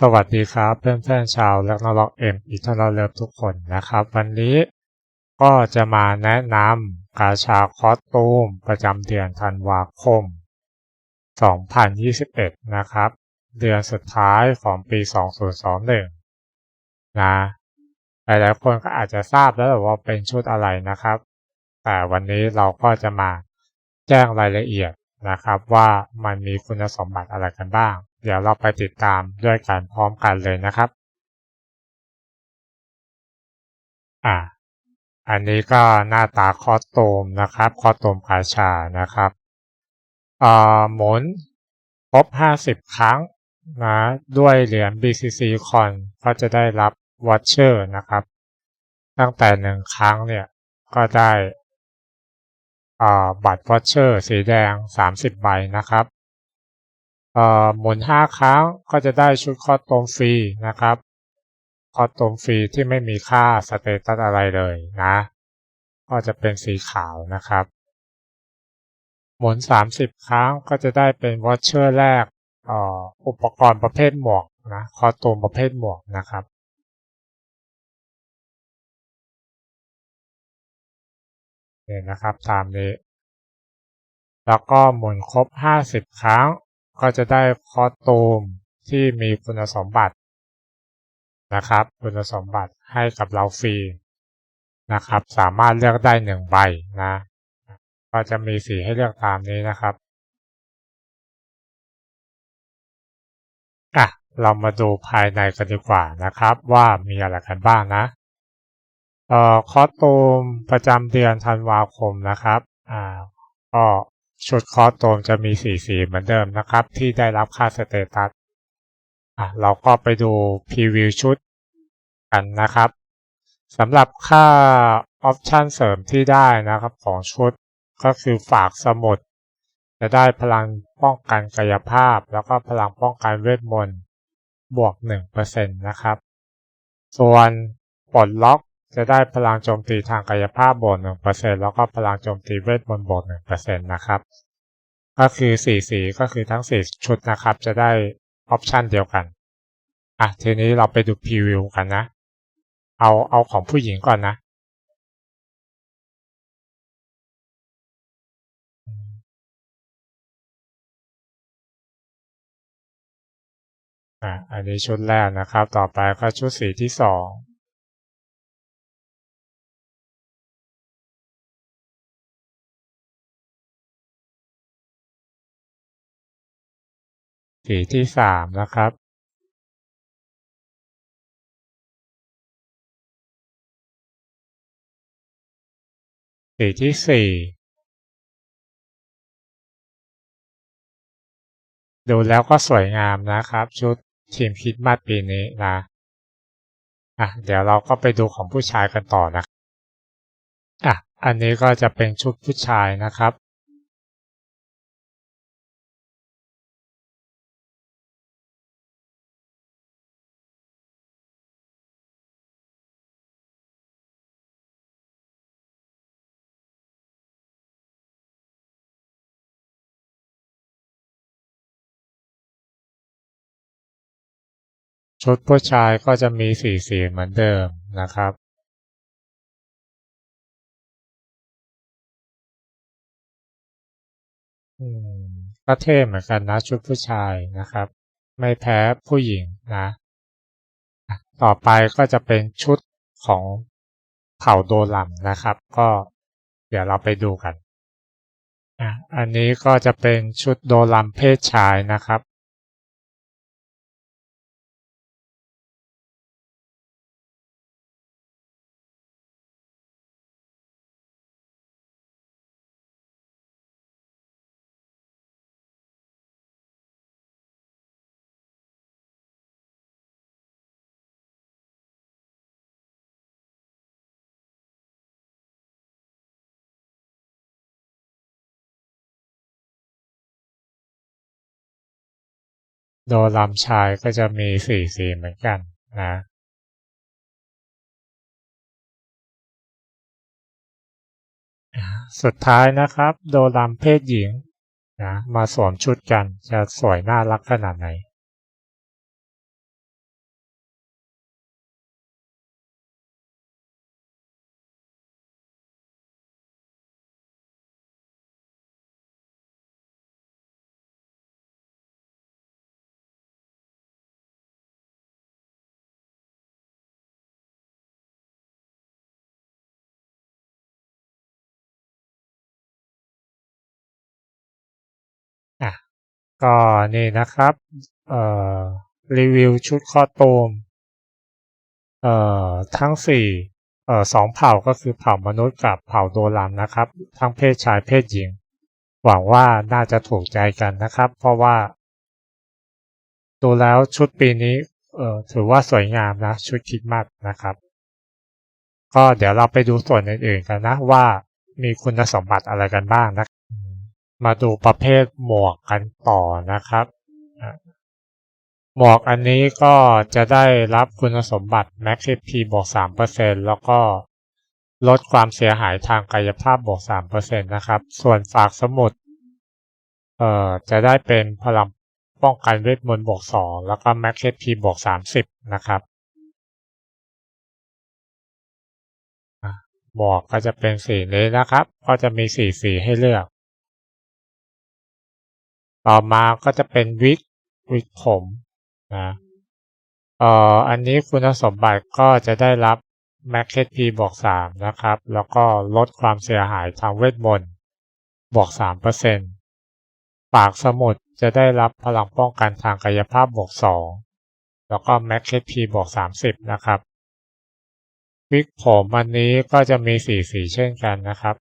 สวัสดีครับเพื่อนๆชาวแลกนล็อกเอ็มอิทาเลิฟทุกคนนะครับ วันนี้ก็จะมาแนะนำกาชาคอสตูมประจำเดือนธันวาคม 2021 นะครับ เดือนสุดท้ายของปี 2021 นะหลายๆคนก็อาจจะทราบแล้วว่าเป็นชุดอะไรนะครับ แต่วันนี้เราก็จะมาแจ้งรายละเอียด นะครับว่ามันมีคุณสมบัติอะไรกันบ้าง เดี๋ยวเราไปติดตามด้วยกันพร้อมกันเลยนะครับ อ่า อันนี้ก็หน้าตาคอสตูมนะครับ คอสตูมกาชานะครับอ่าหมุนครบ 50 ครั้งนะด้วยเหรียญ BCC Con ก็จะได้รับวอชเชอร์นะครับ ตั้งแต่หนึ่งครั้งเนี่ยก็ได้ บัตรวอชเชอร์สีแดง 30 ใบนะครับหมุน 5 ครั้งก็จะได้ชุดคอตมฟรีนะครับคอตมฟรีที่ไม่มีค่าสเตตัสอะไรเลยนะ ก็จะเป็นสีขาวนะครับ หมุน 30 ครั้งก็จะได้เป็นวอชเชอร์แรกอุปกรณ์ประเภทหมวกนะคอตมประเภทหมวกนะครับ นี่นะครับตามนี้ แล้วก็หมุนครบ 50 ครั้ง ก็จะได้คอตูมที่มีคุณสมบัตินะครับ คุณสมบัติให้กับเราฟรีนะครับ สามารถเลือกได้หนึ่งใบนะ ก็จะมีสีให้เลือกตามนี้นะครับอะเรามาดูภายในกันดีกว่านะครับ ว่ามีอะไรกันบ้างนะ เอ่อคอสตูมประจำเดือนธันวาคมนะครับอ่าก็ชุดคอสตูมจะมีสีสีเหมือนเดิมนะครับ ที่ได้รับค่าสเตตัสอะเราก็ไปดูพรีวิวชุดกันนะครับสำหรับค่าออปชันเสริมที่ได้นะครับของชุดก็คือฝากสมุด จะได้พลังป้องกันกายภาพ แล้วก็พลังป้องกันเวทมนต์บวก 1%นะครับ ส่วนปลดล็อก จะได้พลังโจมตีทางกายภาพบวก1%แล้วก็พลังโจมตีเวทมนต์บวก1%นะครับ ก็คือ4สีก็คือทั้ง 4 ชุดนะครับ จะได้ออปชันเดียวกัน อะ ทีนี้เราไปดูพรีวิวกันนะ เอาเอาของผู้หญิงก่อนนะ อะ อันนี้ชุดแรกนะครับ ต่อไปก็ชุดสีที่สอง สีที่สามนะครับ สีที่สี่ดูแล้วก็สวยงามนะครับ ชุดทีมคิดมาปีนี้นะอะเดี๋ยวเราก็ไปดูของผู้ชายกันต่อนะอะอันนี้ก็จะเป็นชุดผู้ชายนะครับ ชุดผู้ชายก็จะมีสีสีเหมือนเดิมนะครับ อืมก็เท่เหมือนกันนะ ชุดผู้ชายนะครับ ไม่แพ้ผู้หญิงนะ ต่อไปก็จะเป็นชุดของเผ่าโดลัมนะครับ ก็เดี๋ยวเราไปดูกันอันนี้ก็จะเป็นชุดโดลัมเพศชายนะครับ โดลำชายก็จะมีสี่สีเหมือนกันนะสุดท้ายนะครับ โดลำเพศหญิงนะมาสวมชุดกันจะสวยน่ารักขนาดไหน ก็นี่นะครับเอ่อรีวิวชุดคอตูมเอ่อทั้งสี่เอ่อสองเผ่าก็คือเผ่ามนุษย์กับเผ่าโดรันนะครับ ทั้งเพศชายเพศหญิง หวังว่าน่าจะถูกใจกันนะครับ เพราะว่าดูแล้วชุดปีนี้เอ่อถือว่าสวยงามนะ ชุดคริดมัดนะครับ ก็เดี๋ยวเราไปดูส่วนอื่นๆกันนะว่ามีคุณสมบัติอะไรกันบ้างนะ มาดูประเภทหมวกกันต่อนะครับ หมวกอันนี้ก็จะได้รับคุณสมบัติ Max HP บวก 3%แล้วก็ลดความเสียหายทางกายภาพบวก 3%นะครับ ส่วนฝากสมุดเอ่อจะได้เป็นพลังป้องกันเวทมนต์บวก 2 แล้วก็ Max HP บวก 30 นะครับหมวกก็จะเป็นสีนี้นะครับ ก็จะมีสีสีให้เลือก ต่อมาก็จะเป็นวิกวิกผมนะเอ่ออันนี้คุณสมบัติก็จะได้รับ Max HP บวก3นะครับ แล้วก็ลดความเสียหายทางเวทมนต์บวก3%ปากสมุดจะได้รับพลังป้องกันทางกายภาพบวก2แล้วก็ Max HP บวก30 นะครับวิกผมอันนี้ก็จะมีสีสีเช่นกันนะครับ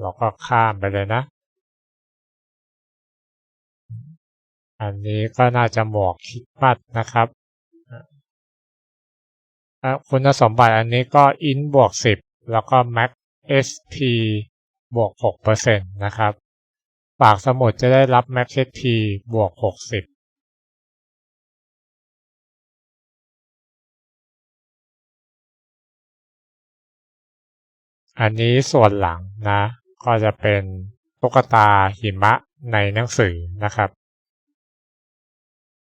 เราก็ข้ามไปเลยนะ อันนี้ก็น่าจะหมวกคิดมัดนะครับ คุณสมบัติอันนี้ก็อินบวก 10 แล้วก็ Max SP บวก 6%นะครับ ปากสมุดจะได้รับ Max HP บวก 60 อันนี้ส่วนหลังนะ ก็จะเป็นตุ๊กตาหิมะในหนังสือนะครับ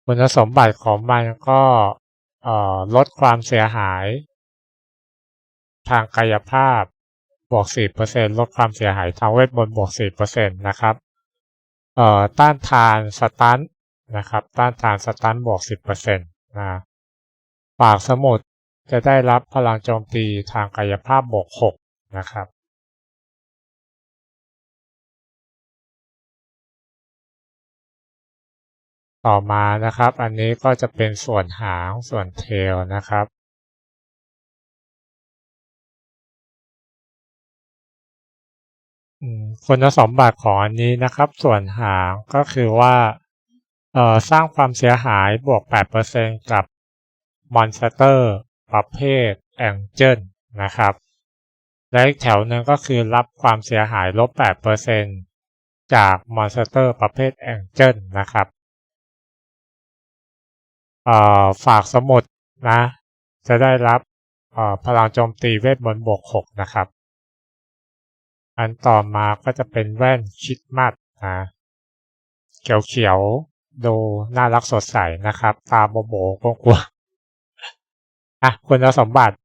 คุณสมบัติของมันก็ลดความเสียหาย ทางกายภาพบวก 4%ลดความเสียหายทางเวทมนต์บวก 4%นะครับต้านทานสตันนะครับ ต้านทานสตันบวก 10%นะปากสมุดจะได้รับพลังโจมตีทางกายภาพบวก6 นะครับต่อมานะครับ อันนี้ก็จะเป็นส่วนหางส่วนเทลนะครับ คุณสมบัติของอันนี้นะครับ ส่วนหางก็คือว่าสร้างความเสียหายบวก 8%กับมอนสเตอร์ ประเภทแองเจิลนะครับ และอีกแถวหนึ่งก็คือรับความเสียหายลบ 8%จากมอนสเตอร์ประเภทแองเจิลนะครับฝากสมุดนะ จะได้รับพลังโจมตีเวทมนต์บวก 6 นะครับ อันต่อมาก็จะเป็นแว่นคิดมัดนะเขียวๆ ดูน่ารักสดใสนะครับ ตาโบโบกกลัวอะคุณสมบัติ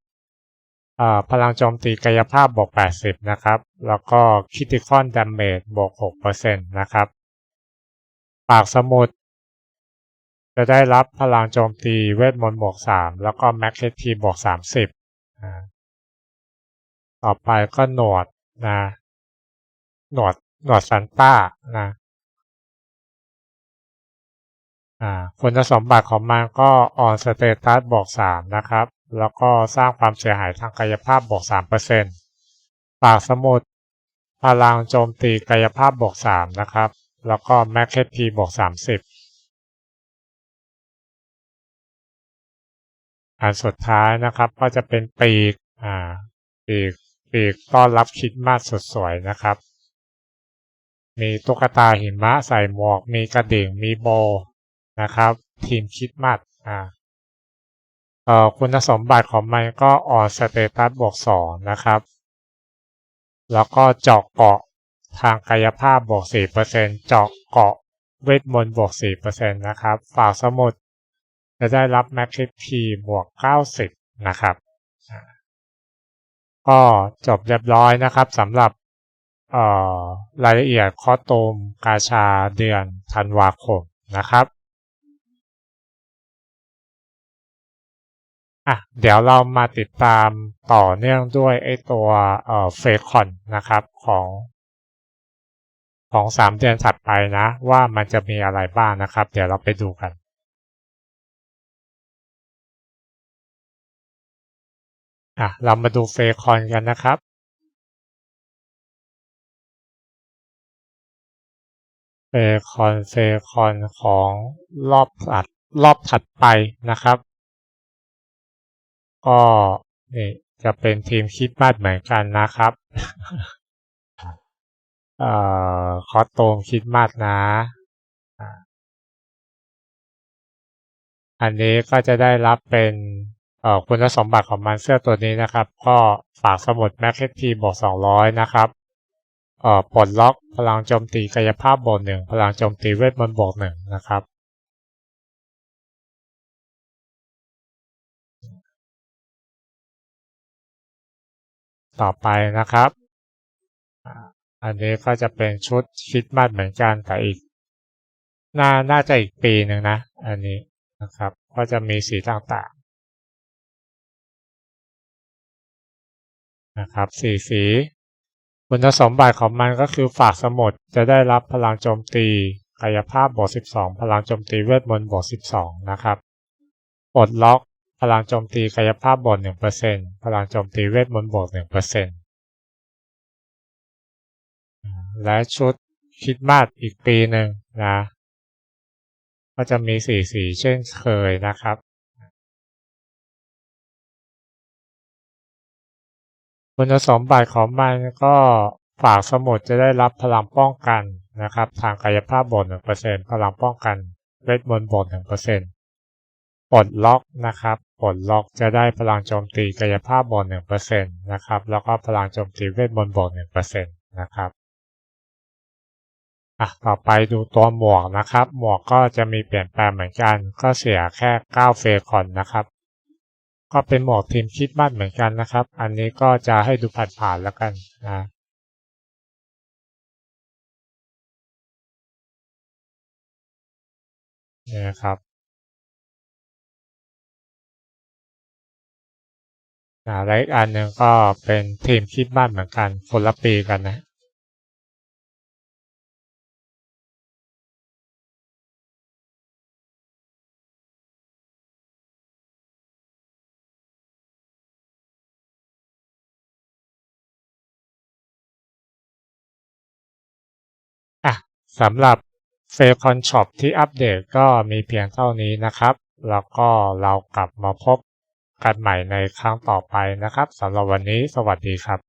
พลังโจมตีกายภาพบวก 80 นะครับ แล้วก็คิติคอนดามเมจบวก 6%นะครับ ปากสมุด จะได้รับพลังโจมตีเวทมนต์บวก 3 แล้วก็แม็กซ์ทีบวก 30 ต่อไปก็หนวดนะ หนวด หนวดซันต้านะอ่าคุณสมบัติของมันก็ออนสเตตัสบวก 3 นะครับ แล้วก็สร้างความเสียหายทางกายภาพบวก3%ปากสมุดพลังโจมตีกายภาพบวก3นะครับ แล้วก็แม็กเทีบวก30 อันสุดท้ายนะครับก็จะเป็นปีกอ่าปีกปีกต้อนรับคิดมาสสดสวยนะครับ มีตุ๊กตาหิมะใส่หมวก มีกระดิ่งมีโบนะครับ ทีมคิดมัดอ่า คุณสมบัติของมันก็ออนสเตตัสบวกสองนะครับ แล้วก็เจาะเกาะทางกายภาพบวก4%เจาะเกาะเวทมนต์บวก4%นะครับ ฝากสมุดจะได้รับแม็กซ์พีบวก 90 นะครับ ก็จบเรียบร้อยนะครับสำหรับรายละเอียดคอตมกาชาเดือนธันวาคมนะครับ อะเดี๋ยวเรามาติดตามต่อเนื่องด้วยไอตัวเอ่อเฟคอนนะครับของ ของสามเดือนถัดไปนะ ว่ามันจะมีอะไรบ้างนะครับ เดี๋ยวเราไปดูกันอะเรามาดูเฟคอนกันนะครับเฟคอนเฟคอนของรอบถัดรอบถัดไปนะครับ ก็นี่จะเป็นทีมคิดมาดเหมือนกันนะครับเอ่อคอสโตมคิดมาดนะ อันนี้ก็จะได้รับเป็นเอ่อคุณสมบัติของมันเสื้อตัวนี้นะครับ ก็ฝากสมุดแมคเคทีบวก200 นะครับเอ่อปลดล็อกพลังโจมตีกายภาพบวกหนึ่งพลังโจมตีเวทมนต์บวกหนึ่งนะครับ ต่อไปนะครับ อันนี้ก็จะเป็นชุดคริดมาสเหมือนกันแต่อีกน่าน่าจะอีกปีหนึ่งนะ อันนี้นะครับ ก็จะมีสีต่างๆนะครับสีสีคุณสมบัติของมันก็คือฝากสมุดจะได้รับพลังโจมตีกายภาพบวก12 พลังโจมตีเวทมนต์บวก12 นะครับปลดล็อก พลังโจมตีกายภาพบวก1%พลังโจมตีเวทมนต์บวก1%และชุดคิดมาสอีกปีหนึ่งนะ ก็จะมีสีสีเช่นเคยนะครับ คุณสมบัติของมันก็ฝากสมุดจะได้รับพลังป้องกันนะครับ ทางกายภาพบวก1%พลังป้องกันเวทมนต์บวก1% ปลดล็อกนะครับปลดล็อกจะได้พลังโจมตีกายภาพบวก1%นะครับแล้วก็พลังโจมตีเวทมนต์บวก1%นะครับอะต่อไปดูตัวหมวกนะครับ หมวกก็จะมีเปลี่ยนแปลงเหมือนกัน ก็เสียแค่9เฟคอนนะครับ ก็เป็นหมวกทีมคิดมากเหมือนกันนะครับ อันนี้ก็จะให้ดูผ่านๆแล้วกันนะนี่นะครับ อ่าและอีกอันหนึ่งก็เป็นทีมคิดบ้านเหมือนกันคนละปีกันนะอะสำหรับเฟลคอนช็อปที่อัปเดตก็มีเพียงเท่านี้นะครับ แล้วก็เรากลับมาพบ กันใหม่ในครั้งต่อไปนะครับสำหรับวันนี้สวัสดีครับ